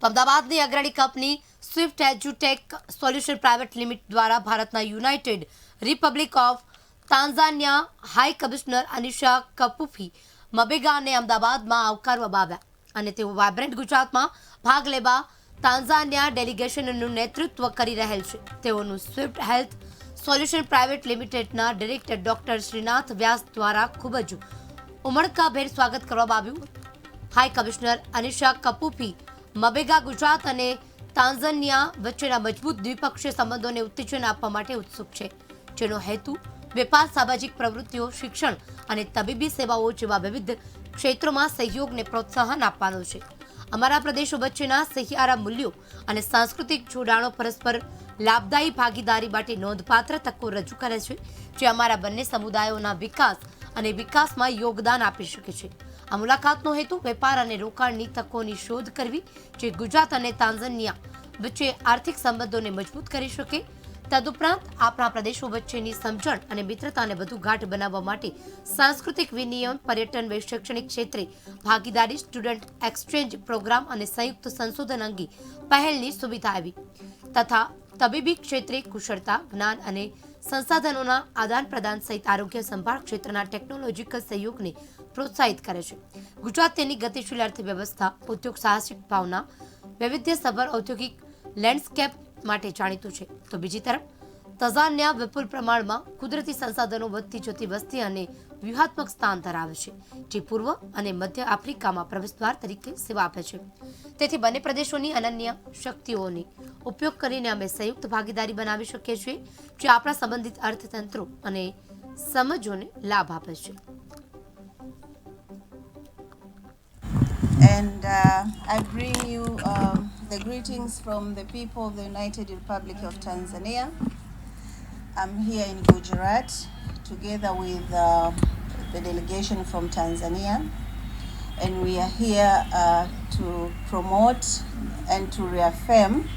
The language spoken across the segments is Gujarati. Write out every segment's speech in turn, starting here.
તો અમદાવાદની અગ્રણી કંપની સ્વિફ્ટ એજ્યુટેક સોલ્યુશન પ્રાઇવેટ લિમિટ દ્વારા ભારતના United Republic of Tanzania high commissioner Anisha Kapufi મબેગાને અમદાવાદમાં આવકારવામાં આવ્યા અને તેઓ વાઇબ્રન્ટ ગુજરાતમાં ભાગ લેવા તાન્ઝાનિયા ડેલિગેશનનું નેતૃત્વ કરી રહેલ છે તેઓનું સ્વિફ્ટ હેલ્થ સોલ્યુશન પ્રાઇવેટ લિમિટેડના ડિરેક્ટર ડોક્ટર શ્રીનાથ વ્યાસ દ્વારા ખૂબ જ ઉમળકાભેર સ્વાગત કરવામાં આવ્યું high commissioner Anisha Kapupi Mbega Gujarat અને તાંઝાનિયા વચ્ચેના મજબૂત દ્વિપક્ષીય સંબંધોને ઉત્તેજન આપવા માટે ઉત્સુક છે જેનો હેતુ વેપાર સામાજિક પ્રવૃત્તિઓ શિક્ષણ અને તબીબી સેવાઓ જેવા વિવિધ ક્ષેત્રોમાં સહયોગને પ્રોત્સાહન આપવાનો છે અમારા પ્રદેશો વચ્ચેના સહિયારા મૂલ્યો અને સાંસ્કૃતિક જોડાણો પરસ્પર લાભદાયી ભાગીદારી માટે નોંધપાત્ર તકો રજૂ કરે છે જે અમારા બંને સમુદાયોના વિકાસ અને વિકાસમાં યોગદાન આપી શકે છે આ મુલાકાતનો હેતુ વેપાર અને રોકાણની તકોની શોધ કરવી જે ગુજરાત અને તાંઝાનિયા વચ્ચે આર્થિક સંબંધોને મજબૂત કરી શકે તદુપરાંત આપણા પ્રદેશો વચ્ચેની સમજણ અને મિત્રતાને વધુ ગાઢ બનાવવા માટે સાંસ્કૃતિક વિનિયમ પર્યટન શૈક્ષણિક ક્ષેત્રે ભાગીદારી સ્ટુડન્ટ એક્સચેન્જ પ્રોગ્રામ અને સંયુક્ત સંશોધન અંગે પહેલની સુવિધા આવી તથા તબીબી ક્ષેત્રે કુશળતા જ્ઞાન અને સંસાધનોના આદાન પ્રદાન સહિત આરોગ્ય સંભાળ ક્ષેત્રના ટેકનોલોજીકલ સહયોગને પ્રોત્સાહિત કરે છે ગુજરાત તેની ગતિશીલ અર્થવ્યવસ્થા ઉદ્યોગ સાહસિક ભાવના વૈવિધ્યસભર ઔદ્યોગિક લેન્ડસ્કેપ માટે જાણીતું છે તો બીજી તરફ તઝાનિયા વિપુલ પ્રમાણમાં કુદરતી સંસાધનો વધતી જતી વસ્તી અને વ્યૂહાત્મક સ્થાન ધરાવે છે જે પૂર્વ અને મધ્ય આફ્રિકામાં પ્રવેશદ્વાર તરીકે સેવા આપે છે તેથી બંને પ્રદેશોની અનન્ય શક્તિઓની ઉપયોગ કરીને અમે સંયુક્ત ભાગીદારી બનાવી શકીએ છીએ જે આપણા સંબંધિત અર્થતંત્રો અને સમજોને લાભ આપે છે And uh, I bring you uh, the greetings from the people of the United Republic of Tanzania. I'm here in Gujarat together with uh, the delegation from Tanzania and we are here uh, to promote and to reaffirm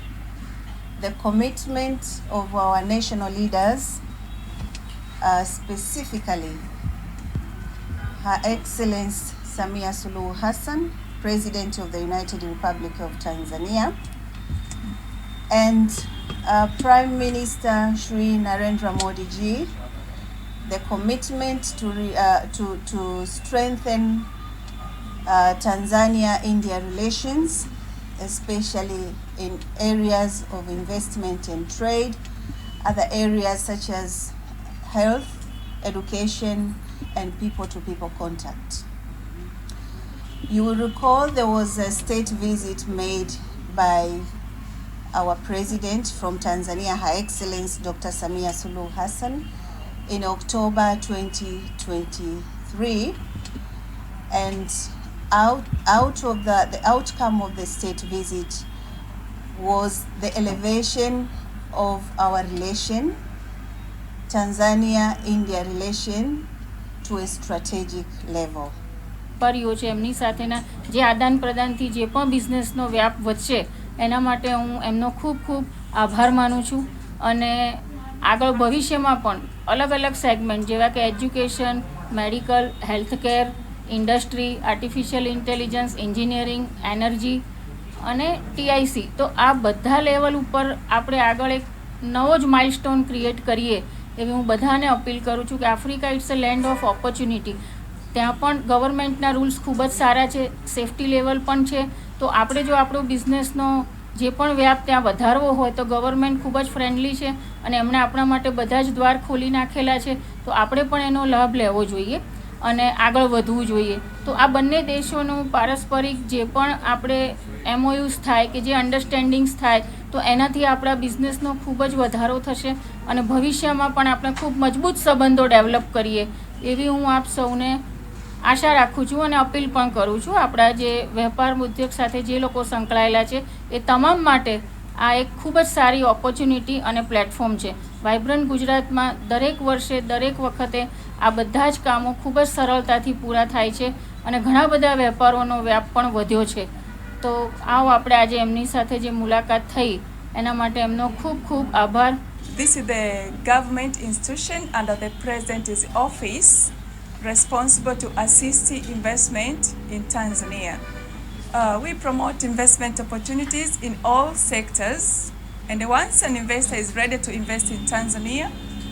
the commitment of our national leaders uh, specifically Her Excellency Samia Suluhu Hassan, President of the United Republic of Tanzania and uh, Prime Minister Shri Narendra Modi ji, the commitment to, re, uh, to, to strengthen uh, Tanzania-India relations, especially in areas of investment and trade, other areas such as health, education, and people to -people contact. You will recall there was a state visit made by our president from Tanzania, Her Excellency Dr. Samia Suluhu Hassan in October 2023 and out, out of the, the outcome of the state visit was the elevation of our relation, Tanzania-India relation to a strategic level. પર યોજે એમની સાથેના જે આદાન પ્રદાનથી જે પણ બિઝનેસનો વ્યાપ વધશે એના માટે હું એમનો ખૂબ ખૂબ આભાર માનું છું અને આગળ ભવિષ્યમાં પણ અલગ અલગ સેગમેન્ટ જેવા કે education medical healthcare industry artificial intelligence engineering energy અને ટીઆઈસી તો આ બધા લેવલ ઉપર આપણે આગળ એક નવો જ માઇલસ્ટોન ક્રિએટ કરીએ એવી હું બધાને અપીલ કરું છું કે Africa it's a land of opportunity ત્યાં પણ ગવર્મેન્ટના રૂલ્સ ખૂબ જ સારા છે સેફ્ટી લેવલ પણ છે તો આપણે જો આપણો બિઝનેસનો જે પણ વ્યાપ ત્યાં વધારવો હોય તો ગવર્મેન્ટ ખૂબ જ ફ્રેન્ડલી છે અને એમણે આપણા માટે બધા જ દ્વાર ખોલી નાખેલા છે તો આપણે પણ એનો લાભ લેવો જોઈએ અને આગળ વધવું જોઈએ તો આ બંને દેશોનું પારસ્પરિક જે પણ આપણે એમઓયુઝ થાય કે જે અન્ડરસ્ટેન્ડિંગ્સ થાય તો એનાથી આપણા બિઝનેસનો ખૂબ જ વધારો થશે અને ભવિષ્યમાં પણ આપણે ખૂબ મજબૂત સંબંધો ડેવલપ કરીએ એવી હું આપ સૌને આશા રાખું છું અને અપીલ પણ કરું છું આપણા જે વેપાર ઉદ્યોગ સાથે જે લોકો સંકળાયેલા છે એ તમામ માટે આ એક ખૂબ જ સારી ઓપોર્ચ્યુનિટી અને પ્લેટફોર્મ છે વાઇબ્રન્ટ ગુજરાતમાં દરેક વર્ષે દરેક વખતે આ બધા જ કામો ખૂબ જ સરળતાથી પૂરા થાય છે અને ઘણા બધા વેપારોનો વ્યાપ પણ વધ્યો છે તો આવો આપણે આજે એમની સાથે જે મુલાકાત થઈ એના માટે એમનો ખૂબ ખૂબ આભાર This is the government institution under the president is office responsible to assist investment in Tanzania. Uh, we promote investment opportunities in all sectors, and once an investor is ready to invest in Tanzania,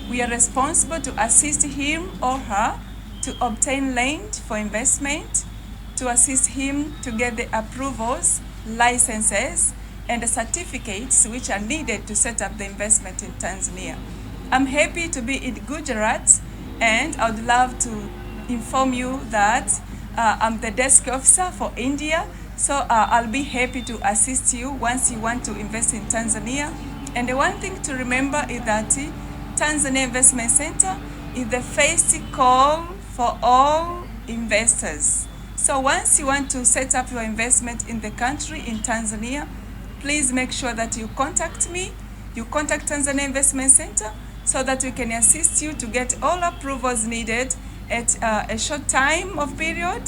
we are responsible to assist him or her to obtain land for investment, to assist him to get the approvals, licenses, and the certificates which are needed to set up the investment in Tanzania. I'm happy to be in Gujarat and I would love to inform you that uh, I'm the desk officer for India. So uh, I'll be happy to assist you once you want to invest in Tanzania. And the one thing to remember is that Tanzania Investment Center is the first call for all investors. So once you want to set up your investment in the country, in Tanzania, please make sure that you contact me, you contact Tanzania Investment Center, so that we can assist you to get all approvals needed at uh, a short time of period,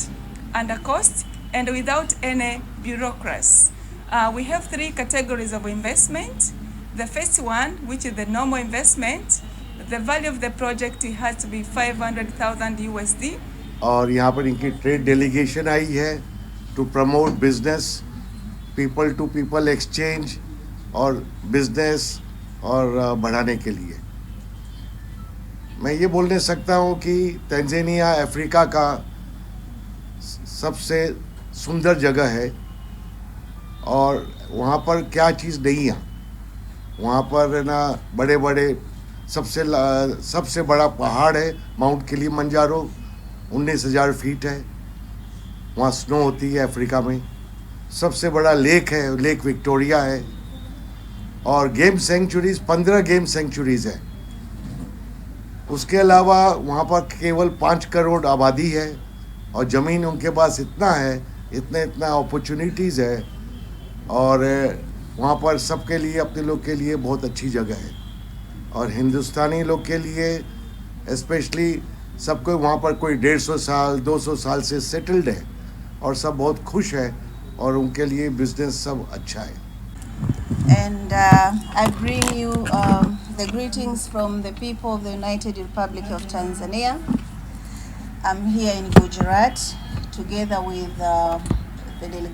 under cost, and without any bureaucracy. Uh, we have three categories of investment. The first one, which is the normal investment, the value of the project has to be 500,000 USD. और यहाँ पर इनकी ट्रेड डेलीगेशन आई है to promote business people to people exchange और बिजनेस और uh, बढ़ाने के लिए मैं ये बोलने सकता हूँ कि तंजानिया अफ्रीका का सबसे सुंदर जगह है और वहाँ पर क्या चीज़ नहीं है वहाँ पर है ना बड़े बड़े सबसे सबसे बड़ा पहाड़ है माउंट लिए मंजारो उन्नीस हज़ार फीट है वहाँ स्नो होती है अफ्रीका में सबसे बड़ा लेक है लेक विक्टोरिया है और गेम सेंचुरीज पंद्रह गेम सेंचुरीज है उसके अलावा वहाँ पर केवल पाँच करोड़ आबादी है और ज़मीन उनके पास इतना है इतने इतना अपॉर्चुनिटीज़ है और वहाँ पर सबके लिए अपने लोग के लिए बहुत अच्छी जगह है और हिंदुस्तानी लोग के लिए इस्पेशली सबको वहाँ पर कोई डेढ़ सौ साल दो सौ साल से सेटल्ड है और सब बहुत खुश है और उनके लिए बिजनेस सब अच्छा है and I bring you the greetings from the people of the United Republic of Tanzania. I'm here in Gujarat together with uh, the delegation